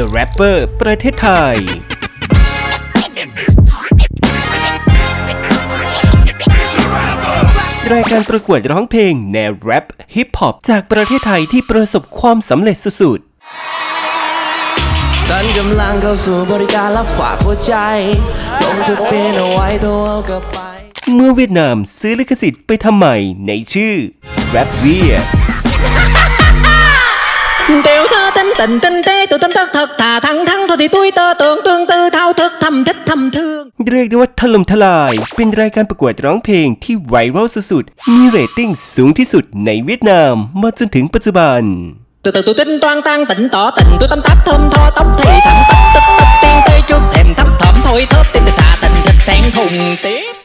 The Rapper ประเทศไทย รายการประกวดร้องเพลงแนวแรปฮิปฮอปจากประเทศไทยที่ประสบความสำเร็จสุดฉันกำลังเข้าสู่บริการรับฝากหัวใจลงทะเบียนเอาไว้ตัวเอากลับไปๆเมื่อเวียดนามซื้อลิขสิทธิ์ไปทำใหม่ในชื่อ Rap v i a Tiểu tình tinh tế tự tâm tất thật thà thẳng thắng thôi thì tôi tơ tưởng tương tư thao thức thầm thích thầm thương เรียกได้ว่าถล่มทลาย เป็นรายการประกวดร้องเพลงที่ไวรัลสุดๆ มีเรตติ้งสูงที่สุดในเวียดนาม มาจนถึงปัจจุบัน từ từ tôi tính toan tan tỉnh tỏ tình tôi tâm táp thơm tho tóc thì thẳng tắp tức tức tiên tê trước thèm thấp thỏm thôi thớp tim thịt thà tình thịt thẹn thùng tiếc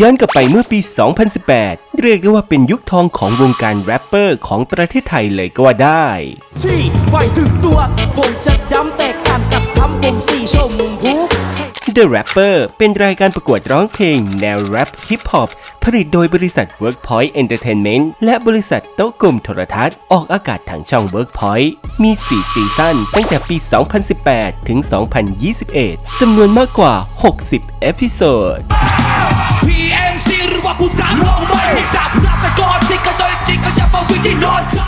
ย้อนกลับไปเมื่อปี 2018 เรียกได้ว่าเป็นยุคทองของวงการแรปเปอร์ของประเทศไทยเลยก็ว่าได้ที่ไวถึงตัว ผมจะดำแตกต่างกับคำผมสีชมพู The Rapper เป็นรายการประกวดร้องเพลงแนวแรปฮิปฮอปผลิตโดยบริษัท Workpoint Entertainment และบริษัทโต๊ะกลมโทรทัศน์ ออกอากาศทางช่อง Workpoint มี 4 ซีซั่นตั้งแต่ปี 2018 ถึง 2021 จำนวนมากกว่า 60 เอพิโซด PMC หรือว่าผู้จำลองไม่จับนับแต่ก่อนสิก็โดยจริงก็อย่ามาวิ่งได้นอนใจ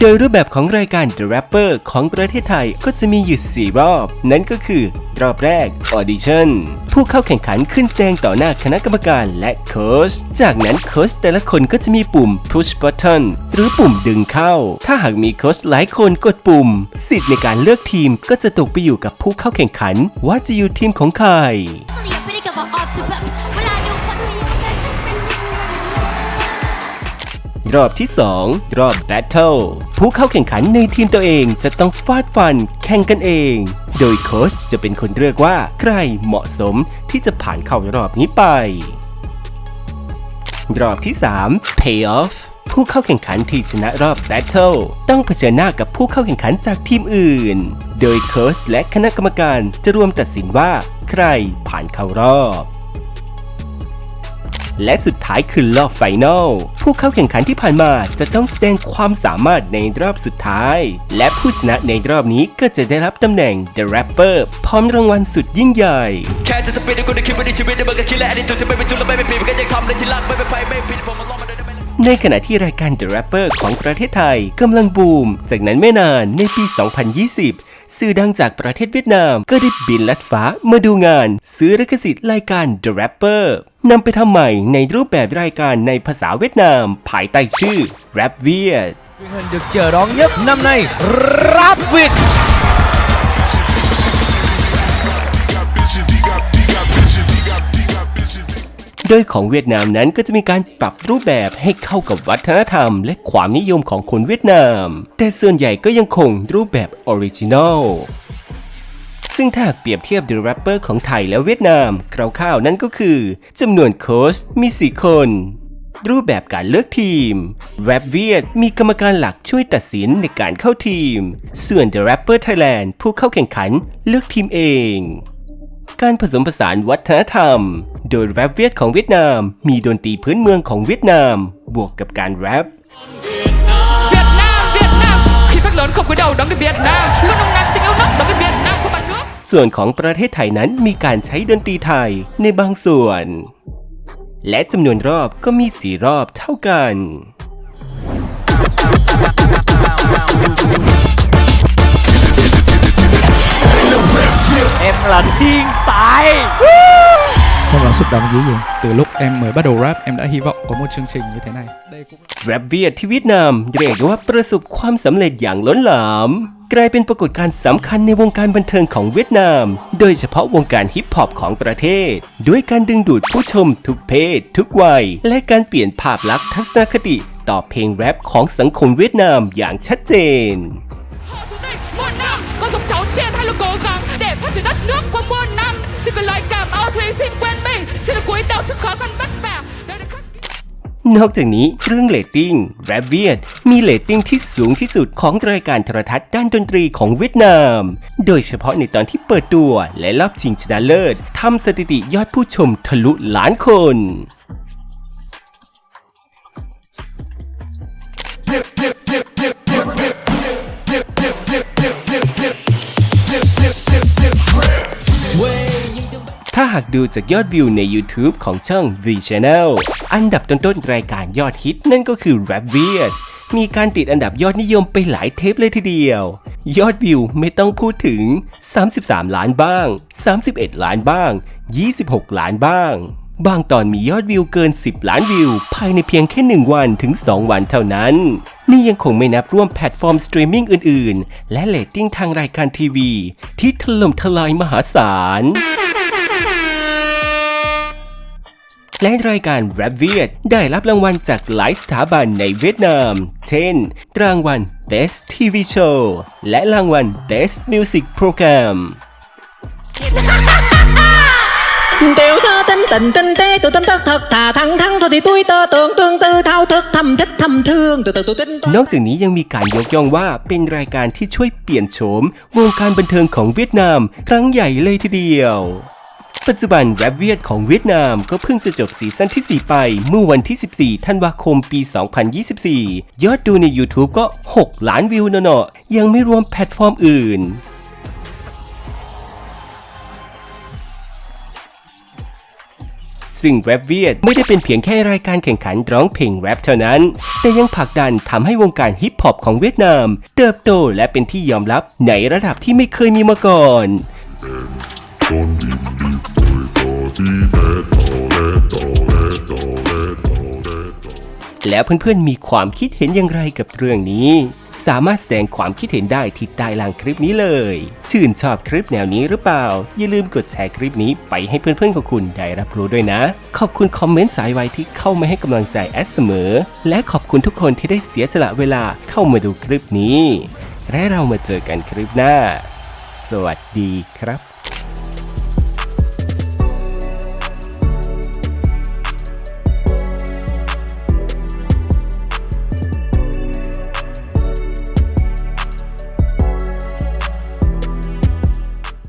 โดยรูปแบบของรายการ The Rapper ของประเทศไทยก็จะมีอยู่ 4 รอบ นั่นก็คือ รอบแรก Audition ผู้เข้าแข่งขันขึ้นแสดงต่อหน้าคณะกรรมการและโค้ช จากนั้นโค้ชแต่ละคนก็จะมีปุ่ม Push Button หรือปุ่มดึงเข้า ถ้าหากมีโค้ชหลายคนกดปุ่ม สิทธิ์ในการเลือกทีมก็จะตกไปอยู่กับผู้เข้าแข่งขันว่าจะอยู่ทีมของใคร รอบที่ 2 รอบ Battle ผู้เข้าแข่งขันในทีมตัวเองจะต้องฟาดฟันแข่งกันเอง โดยโค้ชจะเป็นคนเลือกว่าใครเหมาะสมที่จะผ่านเข้ารอบนี้ไป รอบที่ 3 Payoff ผู้เข้าแข่งขันที่ชนะรอบ Battle ต้องเผชิญหน้ากับผู้เข้าแข่งขันจากทีมอื่น โดยโค้ชและคณะกรรมการจะรวมตัดสินว่า ใครผ่านเข้ารอบ และสุดท้ายคือรอบไฟนอลผู้เข้าแข่งขันที่ผ่านมาจะต้องแสดงความสามารถในรอบสุดท้าย และผู้ชนะในรอบนี้ก็จะได้รับตำแหน่ง The Rapper พร้อมรางวัลสุดยิ่งใหญ่แค่จะสปีดกูได้คิดว่าในชีวิตได้มันก็คิดและอันนี้จูจะไม่เป็นจูแลไม่เป็นปีมันก็ยังทำเลยที่รักไม่เป็นไปไม่ผิดผมมาลองมาได้ไหมในขณะที่รายการ The Rapper ของประเทศไทยกำลังบูม จากนั้นไม่นานในปี 2020 สื่อดังจากประเทศเวียดนาม ก็ได้บินลัดฟ้ามาดูงาน ซื้อลิขสิทธิ์รายการ The Rapper นำไปทำใหม่ในรูปแบบรายการในภาษาเวียดนาม ภายใต้ชื่อ Rap Viet Truyền hình được chờ đón nhất năm nay Rap Việt โดยของเวียดนามนั้นก็จะมีการปรับรูปแบบให้เข้ากับวัฒนธรรม และความนิยมของคนเวียดนาม แต่ส่วนใหญ่ก็ยังคงรูปแบบออริจินอลซึ่งถ้าเปรียบเทียบ The Rapper ของไทยและเวียดนามคร่าวๆนั่นก็คือจำนวนโค้ชมี4คน รูปแบบการเลือกทีม Rap เวียดมีกรรมการหลักช่วยตัดสินในการเข้าทีม ส่วน The Rapper Thailand ผู้เข้าแข่งขันเลือกทีมเอง การผสมผสานวัฒนธรรม โดยแรปเวียดของเวียดนาม มีดนตรีพื้นเมืองของเวียดนาม บวกกับการแรป Việt Nam Việt Nam khi phát lớn không có đầu đó người Việt Nam luôn nồng nàn tình yêu nước đó người Việt Nam của bạn nước ส่วนของประเทศไทยนั้นมีการใช้ดนตรีไทยในบางส่วน และจำนวนรอบก็มีสี่รอบเท่ากัน Em là thiên tài Không là xúc động dữ vậy Từ lúc em mới bắt đầu rap em đã hy vọng có một chương trình như thế này Đây cũng แรปเวียดที่เวียดนามเรียกได้ว่าประสบความสำเร็จอย่างล้นหลาม กลายเป็นปรากฏการณ์สำคัญในวงการบันเทิงของเวียดนาม โดยเฉพาะวงการฮิปฮอปของประเทศ ด้วยการดึงดูดผู้ชมทุกเพศ ทุกวัย และการเปลี่ยนภาพลักษณ์ทัศนคติต่อเพลงแรปของสังคมเวียดนามอย่างชัดเจน Họ chủ tịch muôn năm có giống cháu tiên hay là cố gắng để phát triển đất nước qua muôn năm xin gửi lời cảm ơn sự hy sinh quên mình xin được cúi đầu trước khó khăn vất vả Đời được khắc นอกจากนี้เรื่องเรตติ้งแรปเวียดมีเรตติ้งที่สูงที่สุดของรายการโทรทัศน์ด้านดนตรีของเวียดนาม โดยเฉพาะในตอนที่เปิดตัวและรอบชิงชนะเลิศทำสถิติยอดผู้ชมทะลุล้านคน หากดูจากยอดวิวใน YouTube ของช่อง V Channel อันดับต้นๆรายการยอดฮิตนั่นก็คือ Rap w e i r d มีการติดอันดับยอดนิยมไปหลายเทปเลยทีเดียว ยอดวิวไม่ต้องพูดถึง 33 ล้านบ้าง 31 ล้านบ้าง 26 ล้านบ้าง บางตอนมียอดวิวเกิน 10 ล้านวิว ภายในเพียงแค่ 1 วันถึง 2 วันเท่านั้น นี่ยังคงไม่นับร่วมแพลตฟอร์มสตรีมมิ่งอื่น ๆ และเรตติ้งทางรายการทีวี ที่ถล่มทลายมหาศาล และรายการแรปเวียดได้รับรางวัลจากหลายสถาบันในเวียดนาม เช่น รางวัล Best TV Show และรางวัล Best Music Program เตียวเธต้นต้นต้นเต้ตัวต้นต้นเถิกถาทั้งทั้งทอที่ตุ้ยตอติงติงเตอเท้าเถิกทำทิศทำเทืองเตอเตอเต้นนอกจากนี้ยังมีการยกย่องว่าเป็นรายการที่ช่วยเปลี่ยนโฉมวงการบันเทิงของเวียดนาม ครั้งใหญ่เลยทีเดียว ปัจจุบันแรปเวียดของเวียดนามก็เพิ่งจะจบซีซั่นที่ 4 ไป เมื่อวันที่ 14 ธันวาคมปี 2024 ยอดดูใน YouTube ก็ 6 ล้านวิวเนาะยังไม่รวมแพลตฟอร์มอื่นซึ่งแรปเวียดไม่ได้เป็นเพียงแค่รายการแข่งขันร้องเพลงแรปเท่านั้น แต่ยังผลักดันทำให้วงการฮิปฮอปของเวียดนาม เติบโตและเป็นที่ยอมรับในระดับที่ไม่เคยมีมาก่อน แล้วเพื่อนๆมีความคิดเห็นอย่างไรกับเรื่องนี้ สามารถแสดงความคิดเห็นได้ที่ใต้ล่างคลิปนี้เลย ชื่นชอบคลิปแนวนี้หรือเปล่า อย่าลืมกดแชร์คลิปนี้ไปให้เพื่อนๆของคุณได้รับรู้ด้วยนะ ขอบคุณคอมเมนต์สายไวที่เข้ามาให้กำลังใจแอดเสมอ และขอบคุณทุกคนที่ได้เสียสละเวลาเข้ามาดูคลิปนี้ และเรามาเจอกันคลิปหน้า สวัสดีครับ